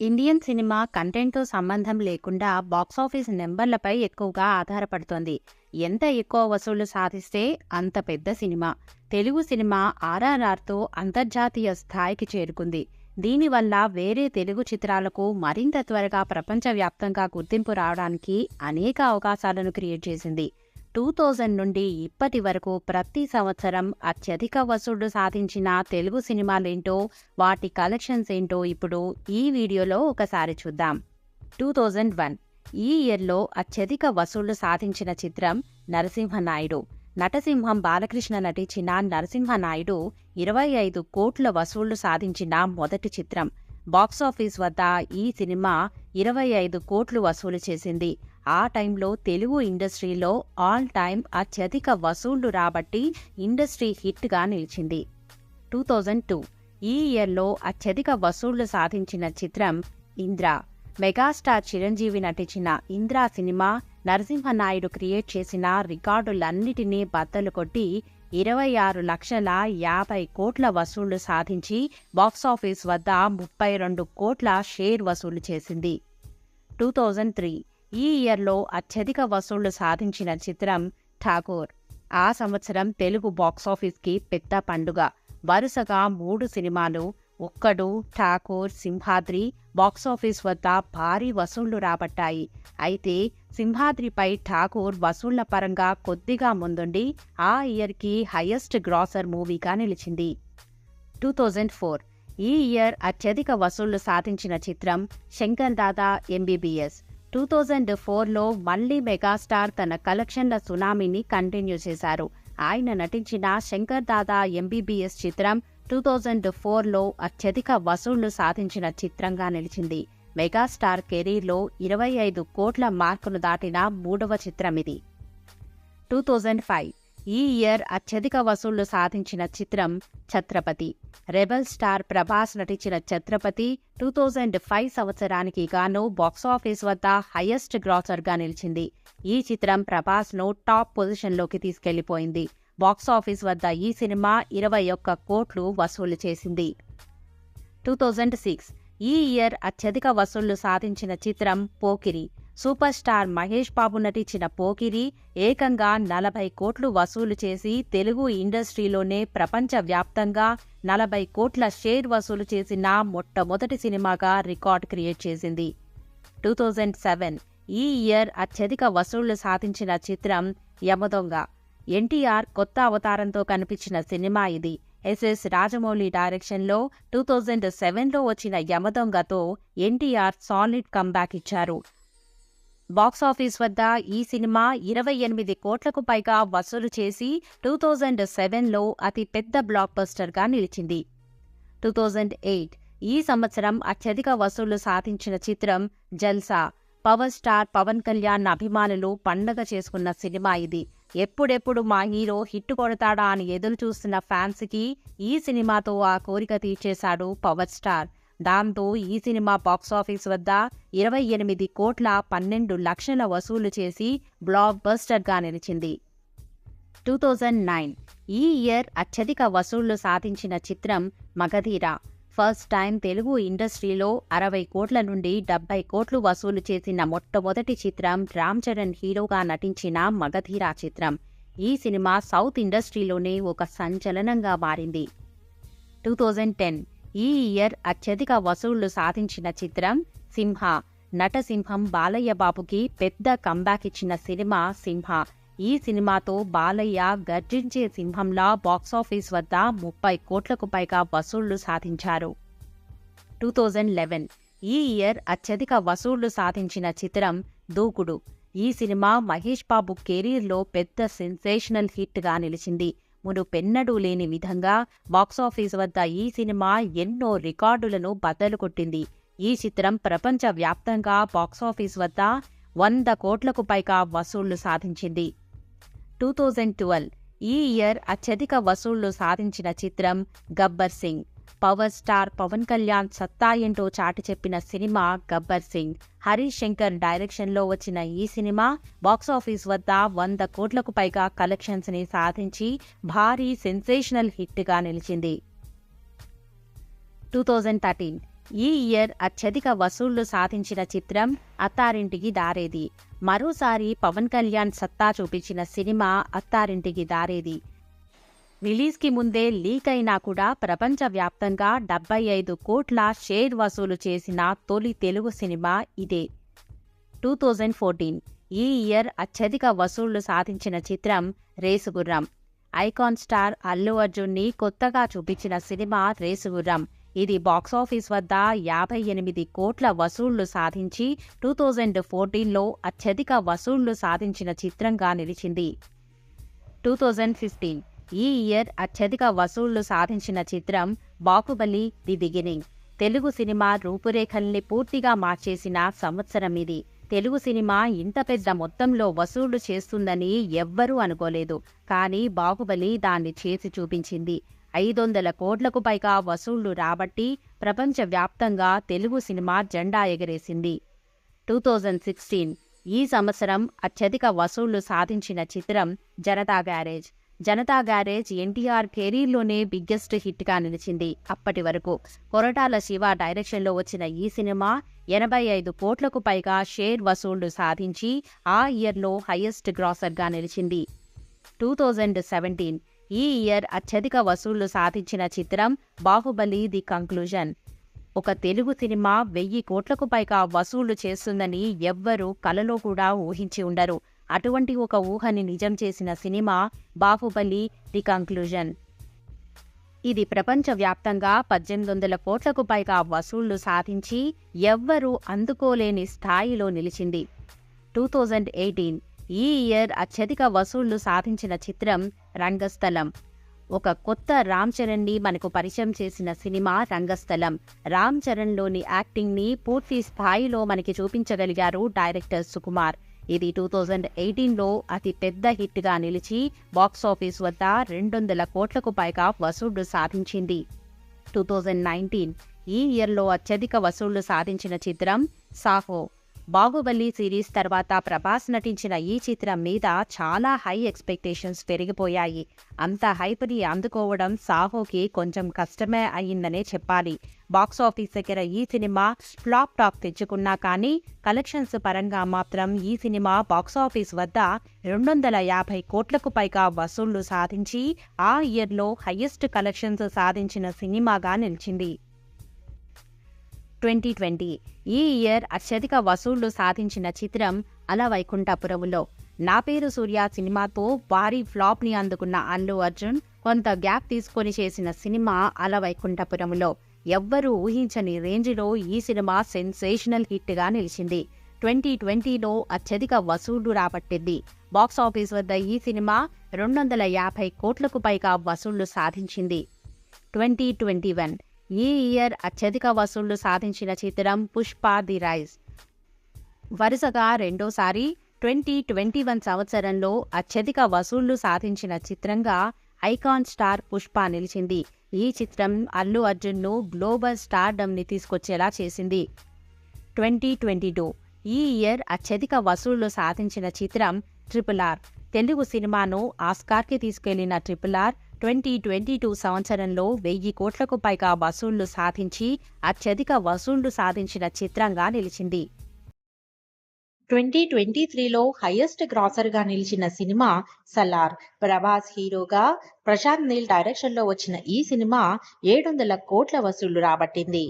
Indian cinema కంటెంట్తో సంబంధం లేకుండా బాక్సాఫీస్ నెంబర్లపై ఎక్కువగా ఆధారపడుతోంది. ఎంత ఎక్కువ వసూళ్ళు సాధిస్తే అంత పెద్ద సినిమా. తెలుగు సినిమా ఆర్ఆర్ఆర్తో అంతర్జాతీయ స్థాయికి చేరుకుంది. దీనివల్ల వేరే తెలుగు చిత్రాలకు మరింత త్వరగా ప్రపంచవ్యాప్తంగా గుర్తింపు రావడానికి అనేక అవకాశాలను క్రియేట్ చేసింది. టూ థౌజండ్ నుండి ఇప్పటి వరకు ప్రతి సంవత్సరం అత్యధిక వసూళ్ళు సాధించిన తెలుగు సినిమాలేంటో వాటి కలెక్షన్స్ ఏంటో ఇప్పుడు ఈ వీడియోలో ఒకసారి చూద్దాం. టూ థౌజండ్ వన్ ఈ ఇయర్లో అత్యధిక వసూళ్ళు సాధించిన చిత్రం నరసింహనాయుడు. నటసింహం బాలకృష్ణ నటించిన నరసింహనాయుడు ఇరవై ఐదు కోట్ల వసూళ్ళు సాధించిన మొదటి చిత్రం. బాక్సాఫీస్ వద్ద ఈ సినిమా ఇరవై ఐదు కోట్లు వసూలు చేసింది. ఆ టైంలో తెలుగు ఇండస్ట్రీలో ఆల్ టైమ్ అత్యధిక వసూళ్ళు రాబట్టి ఇండస్ట్రీ హిట్గా నిలిచింది. టూ థౌజండ్ టూ ఈ ఇయర్లో అత్యధిక వసూళ్ళు సాధించిన చిత్రం ఇంద్ర. మెగాస్టార్ చిరంజీవి నటించిన ఇంద్రా సినిమా నరసింహనాయుడు క్రియేట్ చేసిన రికార్డులన్నిటినీ బద్దలు కొట్టి ఇరవై ఆరు లక్షల యాభై కోట్ల వసూళ్ళు సాధించి బాక్సాఫీస్ వద్ద ముప్పై రెండు కోట్ల షేర్ వసూలు చేసింది. టూ థౌజండ్ త్రీ ఈ ఇయర్లో అత్యధిక వసూళ్ళు సాధించిన చిత్రం ఠాగూర్. ఆ సంవత్సరం తెలుగు బాక్సాఫీస్కి పెద్ద పండుగ. వరుసగా మూడు సినిమాలు ఒక్కడు ఠాకూర్ సింహాద్రి బాక్సాఫీస్ వద్ద భారీ వసూళ్ళు రాబట్టాయి. అయితే సింహాద్రిపై ఠాకూర్ వసూళ్ళ పరంగా కొద్దిగా ముందుండి ఆ ఇయర్కి హయ్యెస్ట్ గ్రాసర్ మూవీగా నిలిచింది. టూ థౌజండ్ ఫోర్ ఈ ఇయర్ అత్యధిక వసూళ్ళు సాధించిన చిత్రం Shankar Dada MBBS two thousand ఫోర్లో మళ్ళీ మెగాస్టార్ తన కలెక్షన్ల సునామీని కంటిన్యూ చేశారు. ఆయన నటించిన శంకర్ దాదా ఎంబీబీఎస్ చిత్రం టూ థౌజండ్ ఫోర్లో అత్యధిక వసూళ్ళు సాధించిన చిత్రంగా నిలిచింది. మెగాస్టార్ కెరీర్లో ఇరవై ఐదు కోట్ల మార్కును దాటిన మూడవ చిత్రం ఇది టూ థౌజండ్ ఫైవ్ ఈ ఇయర్ అత్యధిక వసూళ్ళు సాధించిన చిత్రం ఛత్రపతి. రెబల్ స్టార్ ప్రభాస్ నటించిన ఛత్రపతి టూ థౌజండ్ ఫైవ్ సంవత్సరానికి గాను బాక్సాఫీస్ వద్ద హయ్యెస్ట్ గ్రాసర్గా నిలిచింది. ఈ చిత్రం ప్రభాస్ను టాప్ పొజిషన్లోకి తీసుకెళ్ళిపోయింది. బాక్సాఫీస్ వద్ద ఈ సినిమా ఇరవై ఒక్క కోట్లు వసూలు చేసింది. టూ థౌజండ్ సిక్స్ ఈ ఇయర్ అత్యధిక వసూళ్ళు సాధించిన చిత్రం పోకిరి. సూపర్ స్టార్ మహేష్ బాబు నటించిన పోకిరి ఏకంగా నలభై కోట్లు వసూలు చేసి తెలుగు ఇండస్ట్రీలోనే ప్రపంచవ్యాప్తంగా నలభై కోట్ల షేర్ వసూలు చేసిన మొట్టమొదటి సినిమాగా రికార్డ్ క్రియేట్ చేసింది. టూ థౌజండ్ సెవెన్ ఈ ఇయర్ అత్యధిక వసూళ్ళు సాధించిన చిత్రం యమదొంగ. ఎన్టీఆర్ కొత్త అవతారంతో కనిపించిన సినిమా ఇది. ఎస్ఎస్ రాజమౌళి డైరెక్షన్లో టూ థౌజండ్ సెవెన్లో వచ్చిన యమదొంగతో ఎన్టీఆర్ సాలిడ్ కంబ్యాక్ ఇచ్చారు. బాక్సాఫీస్ వద్ద ఈ సినిమా ఇరవై ఎనిమిది కోట్లకు పైగా వసూలు చేసి టూ థౌజండ్ సెవెన్లో అతి పెద్ద బ్లాక్ బస్టర్గా నిలిచింది. టూ థౌజండ్ ఎయిట్ ఈ సంవత్సరం అత్యధిక వసూళ్ళు సాధించిన చిత్రం జల్సా. పవర్ స్టార్ పవన్ కళ్యాణ్ అభిమానులు పండగ చేసుకున్న సినిమా ఇది. ఎప్పుడెప్పుడు మా హీరో హిట్ కొడతాడా అని ఎదురు చూస్తున్న ఫ్యాన్స్కి ఈ సినిమాతో ఆ కోరిక తీర్చేశాడు పవర్ స్టార్. దాంతో ఈ సినిమా బాక్సాఫీస్ వద్ద ఇరవై ఎనిమిది కోట్ల పన్నెండు లక్షల వసూలు చేసి బ్లాక్ బస్టర్గా నిలిచింది. టూ థౌజండ్ నైన్ ఈ ఇయర్ అత్యధిక వసూళ్ళు సాధించిన చిత్రం మగధీర. ఫస్ట్ టైం తెలుగు ఇండస్ట్రీలో అరవై కోట్ల నుండి డెబ్బై కోట్లు వసూలు చేసిన మొట్టమొదటి చిత్రం రామ్ చరణ్ హీరోగా నటించిన మగధీర చిత్రం. ఈ సినిమా సౌత్ ఇండస్ట్రీలోనే ఒక సంచలనంగా మారింది. టూ థౌజండ్ టెన్ ఈ ఇయర్ అత్యధిక వసూళ్ళు సాధించిన చిత్రం సింహ. నటసింహం బాలయ్య బాబుకి పెద్ద కంబ్యాక్ ఇచ్చిన సినిమా సింహ. ఈ సినిమాతో బాలయ్య గర్జించే సింహంలా బాక్సాఫీస్ వద్ద ముప్పై కోట్లకు పైగా వసూళ్ళు సాధించారు. టూ థౌజండ్ లెవెన్ ఈ ఇయర్ అత్యధిక వసూళ్ళు సాధించిన చిత్రం దూకుడు. ఈ సినిమా మహేష్ బాబు కెరీర్లో పెద్ద సెన్సేషనల్ హిట్గా నిలిచింది. మునుపెన్నడూ లేని విధంగా బాక్సాఫీస్ వద్ద ఈ సినిమా ఎన్నో రికార్డులను బద్దలు కొట్టింది. ఈ చిత్రం ప్రపంచవ్యాప్తంగా బాక్సాఫీస్ వద్ద వంద కోట్లకు పైగా వసూళ్ళు సాధించింది. టూ థౌజండ్ ట్వెల్వ్ ఈ ఇయర్ అత్యధిక వసూళ్ళు సాధించిన చిత్రం గబ్బర్ సింగ్. పవర్ స్టార్ పవన్ కళ్యాణ్ సత్తా ఏంటో చాటి చెప్పిన సినిమా గబ్బర్ సింగ్. హరీష్ శంకర్ డైరెక్షన్లో వచ్చిన ఈ సినిమా బాక్సాఫీస్ వద్ద వంద కోట్లకు పైగా కలెక్షన్స్ని సాధించి భారీ సెన్సేషనల్ హిట్గా నిలిచింది. టూ థౌజండ్ థర్టీన్ ఈ ఇయర్ అత్యధిక వసూళ్ళు సాధించిన చిత్రం అత్తారింటికి దారేది. మరోసారి పవన్ కళ్యాణ్ సత్తా చూపించిన సినిమా అత్తారింటికి దారేది. రిలీజ్కి ముందే లీక్ అయినా కూడా ప్రపంచవ్యాప్తంగా డెబ్బై ఐదు కోట్ల షేర్ వసూలు చేసిన తొలి తెలుగు సినిమా ఇదే. టూ థౌజండ్ ఫోర్టీన్ ఈ ఇయర్ అత్యధిక వసూళ్ళు సాధించిన చిత్రం రేసుగుర్రం. ఐకాన్ స్టార్ అల్లు అర్జున్ని కొత్తగా చూపించిన సినిమా రేసుగుర్రం. ఇది బాక్సాఫీస్ వద్ద యాభై ఎనిమిది కోట్ల వసూళ్ళు సాధించి టూ థౌజండ్ ఫోర్టీన్లో అత్యధిక వసూళ్ళు సాధించిన చిత్రంగా నిలిచింది. టూ థౌజండ్ ఫిఫ్టీన్ ఈ ఇయర్ అత్యధిక వసూళ్ళు సాధించిన చిత్రం బాహుబలి ది బిగినింగ్. తెలుగు సినిమా రూపురేఖల్ని పూర్తిగా మార్చేసిన సంవత్సరం ఇది. తెలుగు సినిమా ఇంత పెద్ద మొత్తంలో వసూళ్ళు చేస్తుందని ఎవ్వరూ అనుకోలేదు. కానీ బాహుబలి దాన్ని చేసి చూపించింది. ఐదు వందల కోట్లకు పైగా వసూళ్ళు రాబట్టి ప్రపంచవ్యాప్తంగా తెలుగు సినిమా జెండా ఎగరేసింది. టూ థౌజండ్ సిక్స్టీన్ ఈ సంవత్సరం అత్యధిక వసూళ్ళు సాధించిన చిత్రం జనతా గ్యారేజ్. జనతా గ్యారేజ్ ఎన్టీఆర్ కెరీర్లోనే బిగ్గెస్ట్ హిట్గా నిలిచింది అప్పటి వరకు. కొరటాల శివ డైరెక్షన్లో వచ్చిన ఈ సినిమా ఎనభై ఐదు కోట్లకు పైగా షేర్ వసూళ్ళు సాధించి ఆ ఇయర్లో హయ్యెస్ట్ గ్రాసర్గా నిలిచింది. టూ థౌజండ్ సెవెంటీన్ ఈ ఇయర్ అత్యధిక వసూళ్ళు సాధించిన చిత్రం బాహుబలి ది కంక్లూజన్. ఒక తెలుగు సినిమా వెయ్యి కోట్లకు పైగా వసూళ్ళు చేస్తుందని ఎవ్వరూ కలలో కూడా ఊహించి ఉండరు. అటువంటి ఒక ఊహని నిజం చేసిన సినిమా బాహుబలి ది కంక్లూజన్. ఇది ప్రపంచవ్యాప్తంగా పద్దెనిమిది వందల కోట్లకు పైగా వసూళ్ళు సాధించి ఎవ్వరూ అందుకోలేని స్థాయిలో నిలిచింది. టూ థౌజండ్ ఎయిటీన్ ఈ ఇయర్ అత్యధిక వసూళ్ళు సాధించిన చిత్రం రంగస్థలం. ఒక కొత్త రామ్ చరణ్ని మనకు పరిచయం చేసిన సినిమా రంగస్థలం. రామ్ చరణ్లోని యాక్టింగ్ని పూర్తి స్థాయిలో మనకి చూపించగలిగారు డైరెక్టర్ సుకుమార్. ఇది టూ థౌజండ్ ఎయిటీన్లో అతి పెద్ద హిట్గా నిలిచి బాక్సాఫీస్ వద్ద రెండు వందల కోట్లకు పైగా వసూళ్ళు సాధించింది. టూ థౌజండ్ నైన్టీన్ ఈ ఇయర్లో అత్యధిక వసూళ్ళు సాధించిన చిత్రం సాహో. బాహుబలి సిరీస్ తర్వాత ప్రభాస్ నటించిన ఈ చిత్రం మీద చాలా హై ఎక్స్పెక్టేషన్స్ పెరిగిపోయాయి. అంత హైప్ని అందుకోవడం సాహోకి కొంచెం కష్టమే అయిందనే చెప్పాలి. బాక్సాఫీస్ దగ్గర ఈ సినిమా ఫ్లాప్ టాక్ తెచ్చుకున్నా కానీ కలెక్షన్స్ పరంగా మాత్రం ఈ సినిమా బాక్సాఫీస్ వద్ద రెండు వందల యాభై కోట్లకు పైగా వసూళ్ళు సాధించి ఆ ఇయర్లో హయ్యెస్ట్ కలెక్షన్స్ సాధించిన సినిమాగా నిలిచింది. Twenty twenty. ఈ ఇయర్ అత్యధిక వసూళ్ళు సాధించిన చిత్రం అల వైకుంఠపురములో నా పేరు సూర్య సినిమాతో భారీ ఫ్లాప్ని అందుకున్న అల్లు అర్జున్ కొంత గ్యాప్ తీసుకొని చేసిన సినిమా అల వైకుంఠపురములో ఎవ్వరూ ఊహించని రేంజ్లో ఈ సినిమా సెన్సేషనల్ హిట్గా నిలిచింది. ట్వంటీ ట్వంటీలో అత్యధిక వసూళ్ళు రాబట్టింది. బాక్సాఫీస్ వద్ద ఈ సినిమా రెండు వందల యాభై కోట్లకు పైగా వసూళ్ళు సాధించింది. Twenty twenty one. ఈ ఇయర్ అత్యధిక వసూళ్ళు సాధించిన చిత్రం పుష్ప ది రైజ్. వరుసగా రెండోసారి ట్వంటీ ట్వంటీ వన్ సంవత్సరంలో అత్యధిక వసూళ్ళు సాధించిన చిత్రంగా ఐకాన్ స్టార్ పుష్ప నిలిచింది. ఈ చిత్రం అల్లు అర్జున్ను గ్లోబల్ స్టార్డమ్ని తీసుకొచ్చేలా చేసింది. ట్వంటీ ట్వంటీ టూ ఈ ఇయర్ అత్యధిక వసూళ్ళు సాధించిన చిత్రం ట్రిపుల్ ఆర్. తెలుగు సినిమాను ఆస్కార్కి తీసుకెళ్ళిన triple R twenty twenty two సంవత్సరంలో వెయ్యి కోట్లకు పైగా వసూళ్ళు సాధించి అత్యధిక వసూళ్ళు సాధించిన చిత్రంగా నిలిచింది. ట్వంటీ ట్వంటీ త్రీలో హైయెస్ట్ గ్రాసర్గా నిలిచిన సినిమా సలార్. ప్రభాస్ హీరోగా ప్రశాంత్ నీల్ డైరెక్షన్లో వచ్చిన ఈ సినిమా ఏడు వందల కోట్ల వసూళ్ళు రాబట్టింది.